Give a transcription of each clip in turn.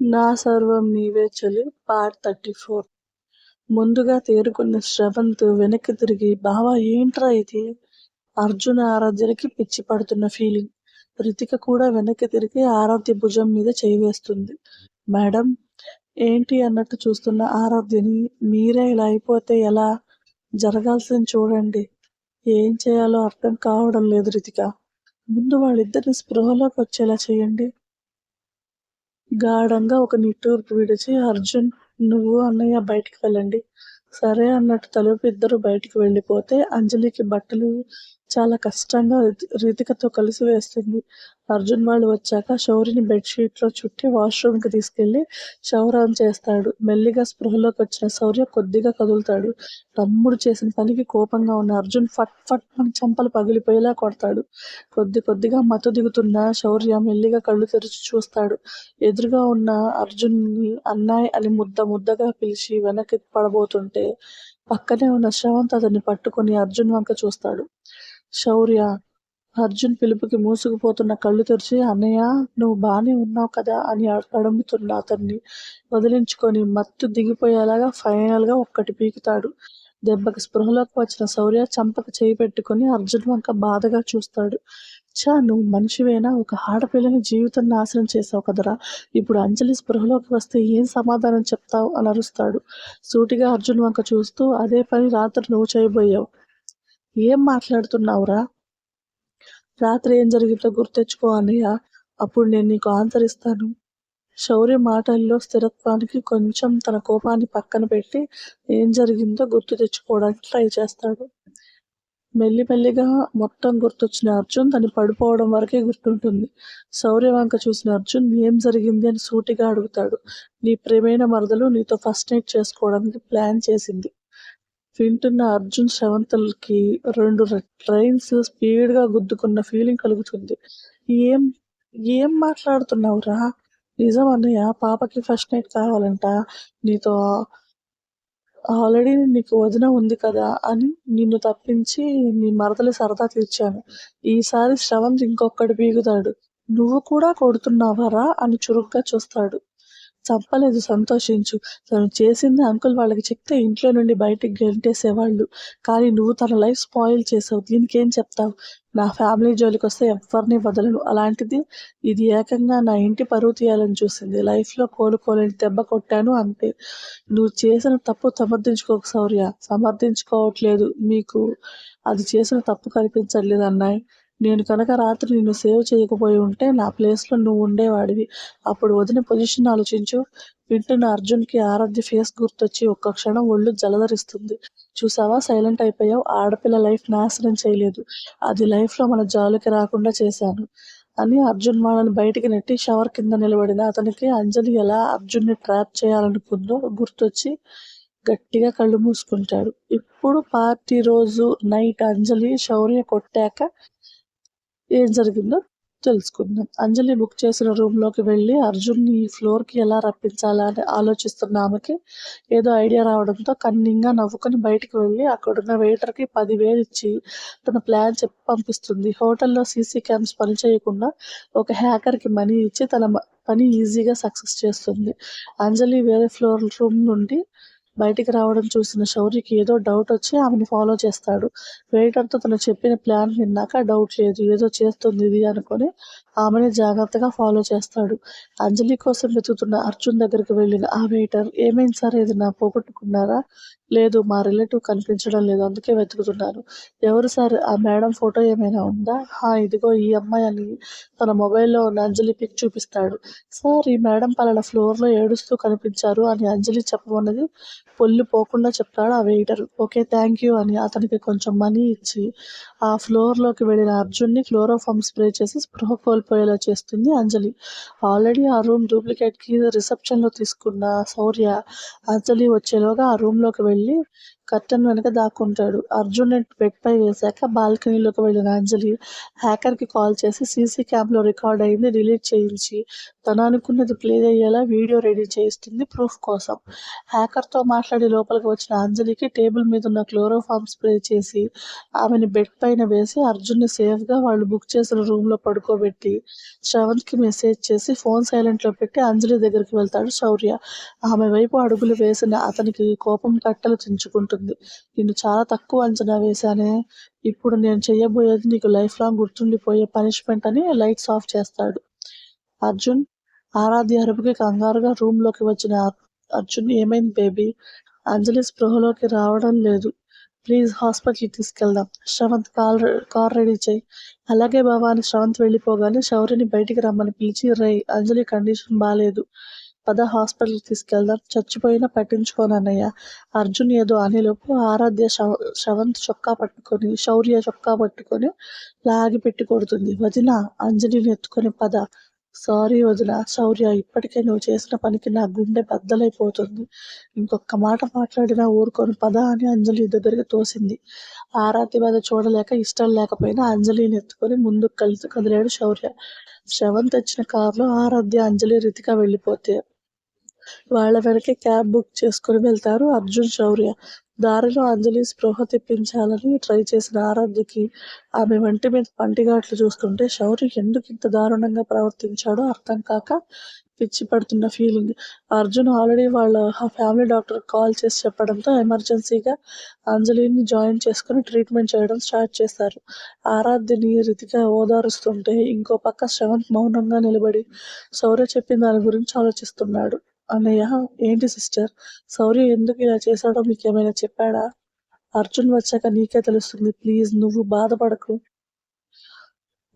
నా సర్వం నీవే చలి పార్ట్ థర్టీ ఫోర్ ముందుగా తేరుకున్న శ్రవంత్ వెనక్కి తిరిగి బావా ఏంట్రా ఇది? అర్జున ఆరాధ్యకి పిచ్చి పడుతున్న ఫీలింగ్. రితిక కూడా వెనక్కి తిరిగి ఆరాధ్య భుజం మీద చేయి వేస్తుంది. మేడం ఏంటి అన్నట్టు చూస్తున్న ఆరాధ్యని మీరే ఇలా అయిపోతే ఎలా? జరగాల్సింది చూడండి. ఏం చేయాలో అర్థం కావడం లేదు రితిక. ముందు వాళ్ళిద్దరిని స్పృహలోకి వచ్చేలా చేయండి. గాఢంగా ఒక నిట్టూర్పు విడిచి అర్జున్ నువ్వు అన్నయ్య బయటికి వెళ్ళండి. సరే అన్నట్టు తలుపు ఇద్దరు బయటికి వెళ్ళిపోతే అంజలికి బట్టలు చాలా కష్టంగా రితి- రితికతో కలిసి వేస్తుంది. అర్జున్ వాళ్ళు వచ్చాక శౌరిని బెడ్షీట్లో చుట్టి వాష్రూమ్కి తీసుకెళ్ళి షవర్ ఆన్ చేస్తాడు. మెల్లిగా స్పృహలోకి వచ్చిన శౌర్య కొద్దిగా కదులుతాడు. తమ్ముడు చేసిన పనికి కోపంగా ఉన్న అర్జున్ ఫట్ ఫట్ మన చంపలు పగిలిపోయేలా కొడతాడు. కొద్ది కొద్దిగా మత్తు దిగుతున్న శౌర్య మెల్లిగా కళ్ళు తెరిచి చూస్తాడు. ఎదురుగా ఉన్న అర్జున్ని అన్నాయ్ అని ముద్ద ముద్దగా పిలిచి వెనక్కి పడబోతుంటే పక్కనే ఉన్న శ్రవంత్ అతన్ని పట్టుకొని అర్జున్ వంక చూస్తాడు. శౌర్య అర్జున్ పిలుపుకి మూసుకుపోతున్న కళ్ళు తెరిచి అన్నయ్య నువ్వు బానే ఉన్నావు కదా అని అ- అడుగుతున్న అతన్ని వదిలించుకొని మత్తు దిగిపోయేలాగా ఫైనల్గా ఒక్కటి పీకుతాడు. దెబ్బకి స్పృహలోకి వచ్చిన శౌర్య చంపక చేయి పెట్టుకొని అర్జున్ వంక బాధగా చూస్తాడు. చా నువ్వు మనిషివేనా? ఒక ఆడపిల్లని జీవితం నాశనం చేసావు కదరా. ఇప్పుడు అంజలి స్పృహలోకి వస్తే ఏం సమాధానం చెప్తావు? అని అరుస్తాడు. సూటిగా అర్జున్ వంక చూస్తూ అదే పని రాత్రి నువ్వు చేయబోయావు. ఏం మాట్లాడుతున్నావురా? రాత్రి ఏం జరిగిందో గుర్తెచ్చుకో అన్నయ్య. అప్పుడు నేను నీకు ఆన్సర్ ఇస్తాను. శౌర్య మాటల్లో స్థిరత్వానికి కొంచెం తన కోపాన్ని పక్కన పెట్టి ఏం జరిగిందో గుర్తు తెచ్చుకోవడానికి ట్రై చేస్తాడు. మెల్లిమెల్లిగా మొత్తం గుర్తొచ్చిన అర్జున్ తను పడిపోవడం వరకే గుర్తుంటుంది. శౌర్య వంక చూసిన అర్జున్ ఏం జరిగింది అని సూటిగా అడుగుతాడు. నీ ప్రేమైన మరదలు నీతో ఫస్ట్ నైట్ చేసుకోవడానికి ప్లాన్ చేసింది. వింటున్న అర్జున్ శ్రవంతులకి రెండు ట్రైన్స్ స్పీడ్గా గుద్దుకున్న ఫీలింగ్ కలుగుతుంది. ఏం ఏం మాట్లాడుతున్నావురా? నిజం అన్నయ్య పాపకి ఫస్ట్ నైట్ కావాలంట. నీతో ఆల్రెడీ నీకు వదిన ఉంది కదా అని నిన్ను తప్పించి నీ మరదలు సరదా తీర్చాను. ఈసారి శ్రవంత్ ఇంకొకటి పీగుతాడు నువ్వు కూడా కొడుతున్నావరా అని చురుగ్గా చూస్తాడు. చంపలేదు సంతోషించు. తను చేసింది అంకుల్ వాళ్ళకి చెప్తే ఇంట్లో నుండి బయటికి గెంటేసేవాళ్ళు. కానీ నువ్వు తన లైఫ్ స్పాయిల్ చేసావు. దీనికి ఏం చెప్తావు? నా ఫ్యామిలీ జోలికి వస్తే ఎవరిని వదలను. అలాంటిది ఇది ఏకంగా నా ఇంటి పరువు తీయాలని చూసింది. లైఫ్లో కోలుకోలేని దెబ్బ కొట్టాను అంతే. నువ్వు చేసిన తప్పు సమర్థించుకోక శౌర్య. సమర్థించుకోవట్లేదు. మీకు అది చేసిన తప్పు కనిపించట్లేదు అన్నాయి నేను కనుక రాత్రి నిన్ను సేవ్ చేయకపోయి ఉంటే నా ప్లేస్లో నువ్వు ఉండేవాడివి. అప్పుడు వదిన పొజిషన్ ఆలోచించు. వింటున్న అర్జున్కి ఆరాధ్య ఫేస్ గుర్తొచ్చి ఒక్క క్షణం ఒళ్ళు జలధరిస్తుంది. చూసావా? సైలెంట్ అయిపోయావు. ఆడపిల్ల లైఫ్ నాశనం చేయలేదు. అది లైఫ్లో మన జాలికి రాకుండా చేశాను. అని అర్జున్ వాళ్ళని బయటికి నెట్టి షవర్ కింద నిలబడిన అతనికి అంజలి ఎలా అర్జున్ని ట్రాప్ చేయాలనుకుందో గుర్తొచ్చి గట్టిగా కళ్ళు మూసుకుంటాడు. ఇప్పుడు పార్టీ రోజు నైట్ అంజలి శౌర్య కొట్టాక ఏం జరిగిందో తెలుసుకుందాం. అంజలి బుక్ చేసిన రూమ్లోకి వెళ్ళి అర్జున్ని ఫ్లోర్కి ఎలా రప్పించాలా అని ఆలోచిస్తున్న ఆమెకి ఏదో ఐడియా రావడంతో కన్నింగా నవ్వుకొని బయటికి వెళ్ళి అక్కడున్న వెయిటర్కి పదివేలు ఇచ్చి తన ప్లాన్ చెప్పి పంపిస్తుంది. హోటల్లో సీసీ క్యామ్స్ పనిచేయకుండా ఒక హ్యాకర్కి మనీ ఇచ్చి తన పని ఈజీగా సక్సెస్ చేస్తుంది. అంజలి వేరే ఫ్లోర్ రూమ్ నుండి బయటికి రావడం చూసిన శౌర్యకి ఏదో డౌట్ వచ్చి ఆమెను ఫాలో చేస్తాడు. వెయిటర్తో తను చెప్పిన ప్లాన్ విన్నాక డౌట్ లేదు. ఏదో చేస్తుంది ఇది అనుకొని ఆమెను జాగ్రత్తగా ఫాలో చేస్తాడు. అంజలి కోసం వెతుకుతున్న అర్జున్ దగ్గరికి వెళ్ళిన ఆ వెయిటర్ ఏమైంది సార్? ఏదైనా పోగొట్టుకున్నారా? లేదు మా రిలేటివ్ కనిపించడం లేదు అందుకే వెతుకుతున్నాను. ఎవరు సార్? ఆ మేడం ఫోటో ఏమైనా ఉందా? హా ఇదిగో ఈ అమ్మాయి అని తన మొబైల్లో ఉన్న అంజలి పిక్ చూపిస్తాడు. సార్ ఈ మేడం పలానా ఫ్లోర్లో ఏడుస్తూ కనిపించారు అని అంజలి చెప్పమన్నది పొల్లు పోకుండా చెప్తాడు ఆ వెయిటర్. ఓకే థ్యాంక్ యూ అని అతనికి కొంచెం మనీ ఇచ్చి ఆ ఫ్లోర్లోకి వెళ్ళిన అర్జున్ని క్లోరోఫామ్ స్ప్రే చేసి స్పృహ కోల్పోయేలా చేస్తుంది. అంజలి. ఆల్రెడీ ఆ రూమ్ డూప్లికేట్ కీ రిసెప్షన్లో తీసుకున్న శౌర్య అంజలి వచ్చేలోగా ఆ రూమ్లోకి వెళ్ళి కర్టన్ వెనక దాక్కుంటాడు. అర్జున్ బెడ్ పై వేశాక బాల్కనీలోకి వెళ్ళిన అంజలి హ్యాకర్కి కాల్ చేసి సీసీ క్యామ్లో రికార్డ్ అయింది డిలీట్ చేయించి తను అనుకున్నది ప్లే అయ్యేలా వీడియో రెడీ చేయిస్తుంది ప్రూఫ్ కోసం. హ్యాకర్తో మాట్లాడి లోపలికి వచ్చిన అంజలికి టేబుల్ మీద ఉన్న క్లోరోఫామ్ స్ప్రే చేసి ఆమెని బెడ్ పైన వేసి అర్జున్ని సేఫ్గా వాళ్ళు బుక్ చేసిన రూమ్లో పడుకోబెట్టి శ్రవంత్కి మెసేజ్ చేసి ఫోన్ సైలెంట్లో పెట్టి అంజలి దగ్గరికి వెళ్తాడు శౌర్య. ఆమె వైపు అడుగులు వేసిన అతనికి కోపం కట్టలు ఉంటుంది నిన్ను చాలా తక్కువ అంచనా వేశానే. ఇప్పుడు నేను చేయబోయేది నీకు లైఫ్ లాంగ్ గుర్తుండిపోయే పనిష్మెంట్ అని లైట్స్ ఆఫ్ చేస్తాడు. అర్జున్ ఆరాధ్య అరుపుకి కంగారుగా రూమ్లోకి వచ్చిన అర్జున్ ఏమైంది బేబీ? అంజలి స్పృహలోకి రావడం లేదు. ప్లీజ్ హాస్పిటల్ తీసుకెళ్దాం. శ్రవంత్ కాల్ కార్ రెడీ చేయి అలాగే బాబా అని శ్రవంత్ వెళ్ళిపోగానే శౌర్యని బయటికి రమ్మని పిలిచి రై అంజలి కండిషన్ బాగాలేదు పద హాస్పిటల్ తీసుకెళ్దాం. చచ్చిపోయినా పట్టించుకోనన్నయ్య. అర్జున్ ఏదో అనేలోపు ఆరాధ్య శ్రవంత్ చొక్కా పట్టుకొని శౌర్య చొక్కా పట్టుకొని లాగి పెట్టి కొడుతుంది. వదిన అంజలిని ఎత్తుకొని పద. సారీ వదిన శౌర్య ఇప్పటికే నువ్వు చేసిన పనికి నా గుండె బద్దలైపోతుంది. ఇంకొక మాట మాట్లాడినా ఊరుకొని పద అని అంజలి దగ్గరికి తోసింది. ఆరాతి బాధ చూడలేక ఇష్టం లేకపోయినా అంజలిని ఎత్తుకొని ముందుకు కలిసి కదిలాడు శౌర్య. శ్రవంత్ తెచ్చిన కారులో ఆరాధ్య, అంజలి, రితిక వెళ్ళిపోతే వాళ్ళ వెనకే క్యాబ్ బుక్ చేసుకుని వెళ్తారు అర్జున్, శౌర్య. దారిలో అంజలి స్పృహ తెప్పించాలని ట్రై చేసిన ఆరాధ్యకి ఆమె వంటి మీద పంటిగాట్లు చూస్తుంటే శౌర్య ఎందుకు ఇంత దారుణంగా ప్రవర్తించాడో అర్థం కాక పిచ్చి పడుతున్న ఫీలింగ్. అర్జున్ ఆల్రెడీ వాళ్ళ ఫ్యామిలీ డాక్టర్ కాల్ చేసి చెప్పడంతో ఎమర్జెన్సీగా అంజలిని జాయిన్ చేసుకుని ట్రీట్మెంట్ చేయడం స్టార్ట్ చేశారు. ఆరాధ్యని రీతిగా ఓదారుస్తుంటే ఇంకో పక్క శ్రవంత్ మౌనంగా నిలబడి శౌర్య చెప్పిన దాని గురించి ఆలోచిస్తున్నాడు. అన్నయ్య ఏంటి సిస్టర్? శౌర్య ఎందుకు ఇలా చేశాడో మీకేమైనా చెప్పాడా? అర్జున్ వచ్చాక నీకే తెలుస్తుంది. ప్లీజ్ నువ్వు బాధపడకు.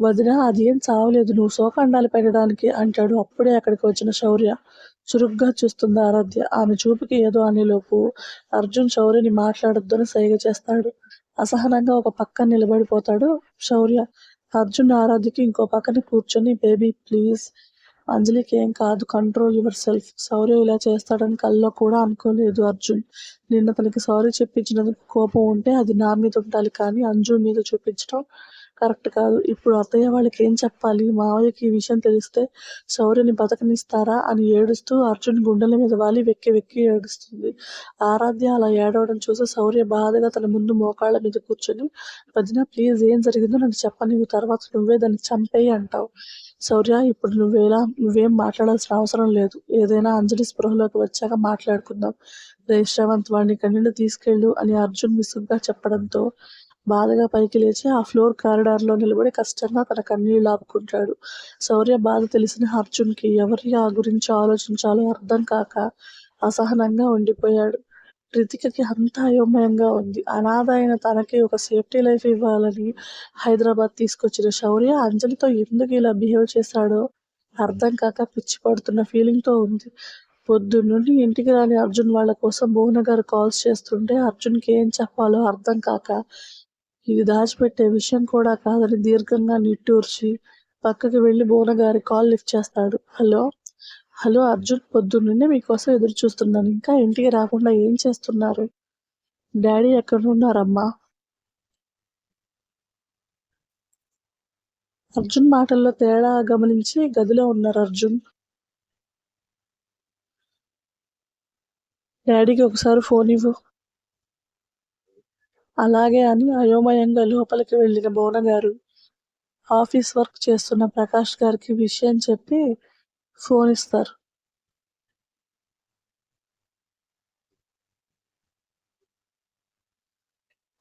వదినా ఏం చావలేదు నువ్వు శోకండాలు పెట్టడానికి అంటాడు అప్పుడే అక్కడికి వచ్చిన శౌర్య. చురుగ్గా చూస్తుంది ఆరాధ్య. ఆమె చూపుకి ఏదో అనేలోపు అర్జున్ శౌర్యని మాట్లాడొద్దని సైగ చేస్తాడు. అసహనంగా ఒక పక్క నిలబడిపోతాడు శౌర్య. అర్జున్ ఆరాధ్యకి ఇంకో పక్కన కూర్చొని బేబీ ప్లీజ్ అంజలికి ఏం కాదు కంట్రోల్ యువర్ సెల్ఫ్. సౌర్య ఇలా చేస్తాడని కల్లో కూడా అనుకోలేదు అర్జున్. నిన్న తనకి సారీ చెప్పించినందుకు కోపం ఉంటే అది నా మీద ఉండాలి కానీ అంజు మీద చూపించడం కరెక్ట్ కాదు. ఇప్పుడు అత్తయ్య వాళ్ళకి ఏం చెప్పాలి? మావయ్యకి ఈ విషయం తెలిస్తే శౌర్యని బతకనిస్తారా? అని ఏడుస్తూ అర్జున్ గుండెల మీద వాలి వెక్కి వెక్కి ఏడుస్తుంది. ఆరాధ్య అలా ఏడవడం చూసి శౌర్య బాధగా తన ముందు మోకాళ్ళ మీద కూర్చొని వదిన ప్లీజ్ ఏం జరిగిందో నాకు చెప్పని తర్వాత నువ్వే దాన్ని చంపేయి అంటావు. శౌర్య ఇప్పుడు నువ్వేలా నువ్వేం మాట్లాడాల్సిన అవసరం లేదు. ఏదైనా అంజలి స్పృహలోకి వచ్చాక మాట్లాడుకుందాం. రే శ్రవంత్ వాడిని కన్నీళ్ళు తీసుకెళ్ళు అని అర్జున్ విసుగ్గా చెప్పడంతో బాధగా పైకి లేచి ఆ ఫ్లోర్ కారిడార్లో నిలబడి కష్టంగా తన కన్నీళ్ళు ఆపుకుంటాడు. శౌర్య బాధ తెలిసిన అర్జున్కి ఎవరి ఆ గురించి ఆలోచించాలో అర్థం కాక అసహనంగా ఉండిపోయాడు. రితికకి అంతా అయోమయంగా ఉంది. అనాథ అయిన తనకి ఒక సేఫ్టీ లైఫ్ ఇవ్వాలని హైదరాబాద్ తీసుకొచ్చిన శౌర్య అంజలితో ఎందుకు ఇలా బిహేవ్ చేశాడో అర్థం కాక పిచ్చి పడుతున్న ఫీలింగ్తో ఉంది. పొద్దున్నుండి ఇంటికి రాని అర్జున్ వాళ్ళ కోసం భువన గారు కాల్స్ చేస్తుంటే అర్జున్కి ఏం చెప్పాలో అర్థం కాక ఇది దాచిపెట్టే విషయం కూడా కాదని దీర్ఘంగా నిట్టూర్చి పక్కకి వెళ్ళి భువన గారి కాల్ లిఫ్ట్ చేస్తాడు. హలో హలో అర్జున్ పొద్దున్నే మీకోసం ఎదురు చూస్తున్నాను. ఇంకా ఇంటికి రాకుండా ఏం చేస్తున్నారు? డాడీ ఎక్కడున్నారమ్మా? అర్జున్ మాటల్లో తేడా గమనించి గదిలో ఉన్నారు అర్జున్. డాడీకి ఒకసారి ఫోన్ ఇవ్వు. అలాగే అని అయోమయంగా లోపలికి వెళ్ళిన భువనగారు ఆఫీస్ వర్క్ చేస్తున్న ప్రకాష్ గారికి విషయం చెప్పి ఫోన్ ఇస్తారు.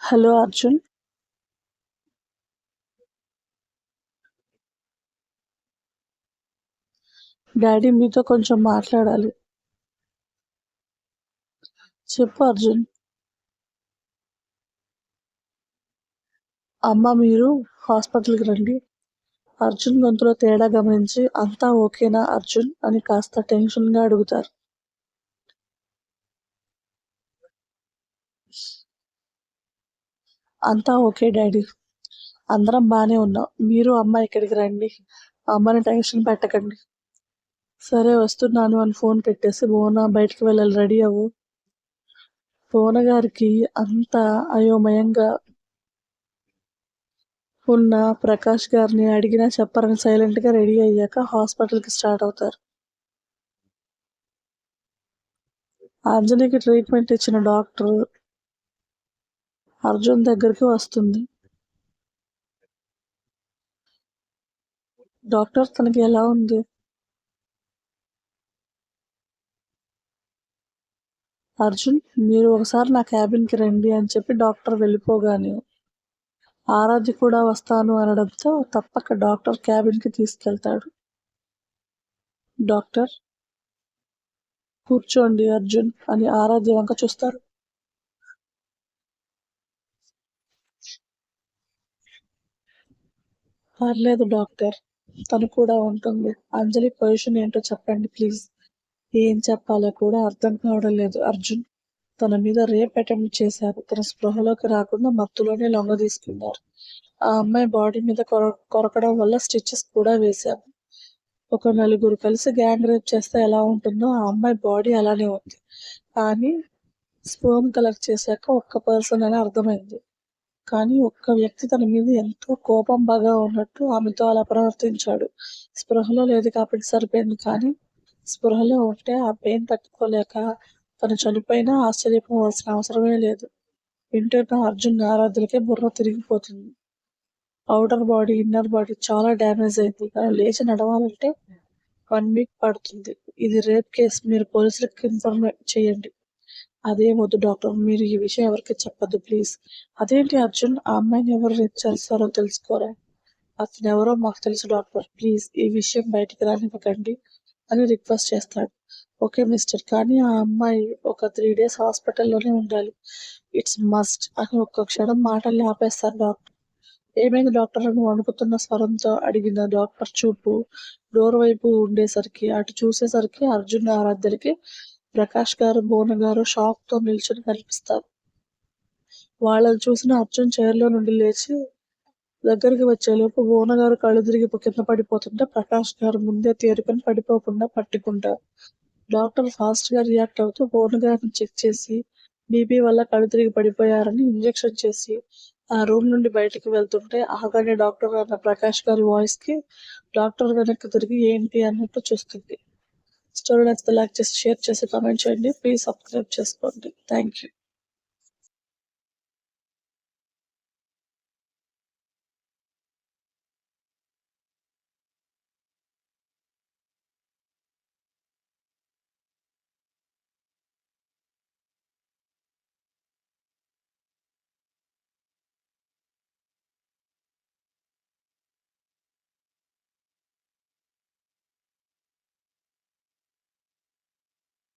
హలో అర్జున్. డాడీ మీతో కొంచెం మాట్లాడాలి. చెప్పు అర్జున్. అమ్మ మీరు హాస్పిటల్కి రండి. అర్జున్ గొంతులో తేడా గమనించి అంతా ఓకేనా అర్జున్ అని కాస్త టెన్షన్గా అడుగుతారు. అంతా ఓకే డాడీ. అందరం బాగానే ఉన్నాం. మీరు అమ్మ ఇక్కడికి రండి. అమ్మని టెన్షన్ పెట్టకండి. సరే వస్తున్నాను అని ఫోన్ పెట్టేసి భువన బయటికి వెళ్ళాలి రెడీ అవ్వు. భువనగారికి అంత అయోమయంగా ఉన్న ప్రకాష్ గారిని అడిగినా చెప్పరని సైలెంట్గా రెడీ అయ్యాక హాస్పిటల్కి స్టార్ట్ అవుతారు. అంజలికి ట్రీట్మెంట్ ఇచ్చిన డాక్టర్ అర్జున్ దగ్గరికి వస్తుంది. డాక్టర్ తనకి ఎలా ఉంది? అర్జున్ మీరు ఒకసారి నా క్యాబిన్కి రండి అని చెప్పి డాక్టర్ వెళ్ళిపోగానే ఆరాధ్య కూడా వస్తాను అనడంతో తప్పక డాక్టర్ క్యాబిన్కి తీసుకెళ్తాడు. డాక్టర్ కూర్చోండి అర్జున్ అని ఆరాధ్య వంక చూస్తారు. పర్లేదు డాక్టర్ తను కూడా ఉంటుంది. అంజలి పొజిషన్ ఏంటో చెప్పండి ప్లీజ్. ఏం చెప్పాలో కూడా అర్థం కావడం లేదు అర్జున్. తన మీద రేప్ అటెంప్ట్ చేశారు. తన స్పృహలోకి రాకుండా మత్తులోనే లొంగ తీసుకున్నారు. ఆ అమ్మాయి బాడీ మీద కొర కొరకడం వల్ల స్టిచెస్ కూడా వేశారు. ఒక నలుగురు కలిసి గ్యాంగ్ రేప్ చేస్తే ఎలా ఉంటుందో ఆ అమ్మాయి బాడీ అలానే ఉంది. కానీ స్పోమ్ కలెక్ట్ చేశాక ఒక్క పర్సన్ అని అర్థమైంది. కానీ ఒక్క వ్యక్తి తన మీద ఎంతో కోపం బాగా ఉన్నట్టు ఆమెతో అలా ప్రవర్తించాడు. స్పృహలో లేదు కాబట్టి సరిపోయింది కానీ స్పృహలో ఉంటే ఆ పెయిన్ తట్టుకోలేక తను చనిపోయినా ఆశ్చర్యపోవాల్సిన అవసరమే లేదు. వింటున్న అర్జున్ ఆరాధ్యులకే బుర్ర తిరిగిపోతుంది. అవుటర్ బాడీ ఇన్నర్ బాడీ చాలా డ్యామేజ్ అయింది. తను లేచి నడవాలంటే వన్ వీక్ పడుతుంది. ఇది రేప్ కేసు. మీరు పోలీసులకు ఇన్ఫర్మేట్ చేయండి. అదే వద్దు డాక్టర్. మీరు ఈ విషయం ఎవరికి చెప్పద్దు ప్లీజ్. అదేంటి అర్జున్? ఆ అమ్మాయిని ఎవరు రేప్ చేస్తారో తెలుసుకోరా? అతను ఎవరో మాకు తెలుసు డాక్టర్. ప్లీజ్ ఈ విషయం బయటికి రానివ్వకండి అని రిక్వెస్ట్ చేస్తాడు. Okay mister. కానీ ఆ అమ్మాయి ఒక త్రీ డేస్ హాస్పిటల్లోనే ఉండాలి. ఇట్స్ మస్ట్ అని ఒక్క క్షణం మాటల్ని ఆపేస్తారు డాక్టర్. ఏమైంది డాక్టర్ అని వణుకుతున్న స్వరంతో అడిగిన డాక్టర్ చూపు డోర్ వైపు ఉండేసరికి అటు చూసేసరికి అర్జున్ ఆరాధ్యులకి ప్రకాష్ గారు బోన గారు షాక్తో నిల్చొని కనిపిస్తారు. వాళ్ళని చూసిన అర్జున్ చైర్లో నుండి లేచి దగ్గరికి వచ్చేలోపు బోన గారు కళ్ళు తిరిగి కింద పడిపోతుంటే ప్రకాష్ గారు ముందే తేరుకొని పడిపోకుండా పట్టుకుంటారు. డాక్టర్ ఫాస్ట్గా రియాక్ట్ అవుతూ భువన గారిని చెక్ చేసి బీపీ వల్ల కళ్ళు తిరిగి పడిపోయారని ఇంజెక్షన్ చేసి ఆ రూమ్ నుండి బయటకు వెళ్తుంటే ఆగానే డాక్టర్ అన్న ప్రకాష్ గారి వాయిస్కి డాక్టర్ వెనక్కి తిరిగి ఏంటి అన్నట్టు చూస్తుంది. స్టోరీ నచ్చితే లైక్ చేసి షేర్ చేసి కామెంట్ చేయండి. ప్లీజ్ సబ్స్క్రైబ్ చేసుకోండి. Thank you